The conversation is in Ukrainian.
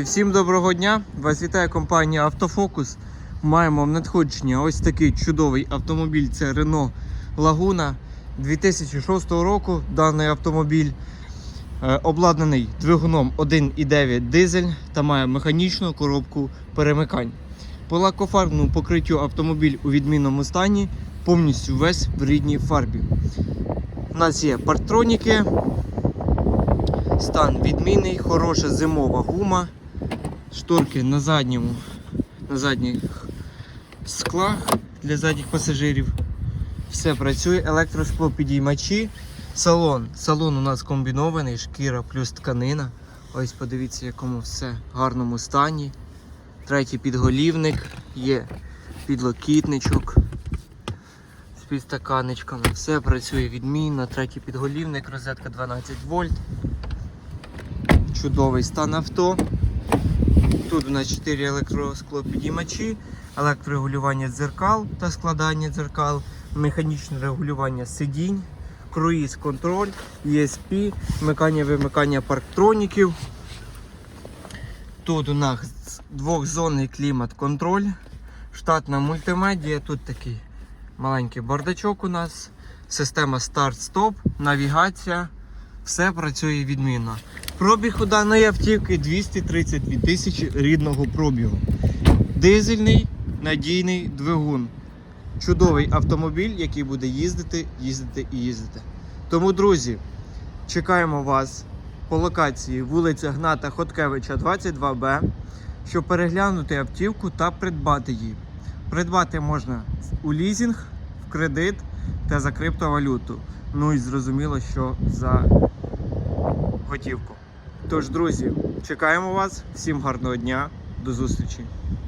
Всім доброго дня! Вас вітає компанія Автофокус. Маємо в надходження ось такий чудовий автомобіль. Це Renault Laguna 2006 року. Даний автомобіль е, обладнаний двигуном 1,9 дизель та має механічну коробку перемикань. По лакофарбному покриттю автомобіль у відмінному стані, повністю весь в рідній фарбі. У нас є парктроніки, стан відмінний, хороша зимова гума шторки на задньому, на задніх склах для задніх пасажирів. Все працює, електроскло підіймачі. Салон. Салон у нас комбінований, шкіра плюс тканина. Ось подивіться, якому все в гарному стані. Третій підголівник, є підлокітничок з підстаканечками. Все працює відмінно. Третій підголівник, розетка 12 вольт. Чудовий стан авто. Тут у нас 4 електросклопідіймачі, електрорегулювання дзеркал та складання дзеркал, механічне регулювання сидінь, круїз контроль, ESP, вмикання вимикання парктроніків. Тут у нас двохзонний клімат-контроль, штатна мультимедія, тут такий маленький бардачок у нас, система старт-стоп, навігація. Все працює відмінно. Пробіг у даної автівки 232 тисячі рідного пробігу. Дизельний надійний двигун. Чудовий автомобіль, який буде їздити, їздити і їздити. Тому, друзі, чекаємо вас по локації вулиця Гната Хоткевича, 22Б, щоб переглянути автівку та придбати її. Придбати можна у лізинг, в кредит та за криптовалюту. Ну і зрозуміло, що за готівку. Тож, друзі, чекаємо вас. Всім гарного дня, до зустрічі!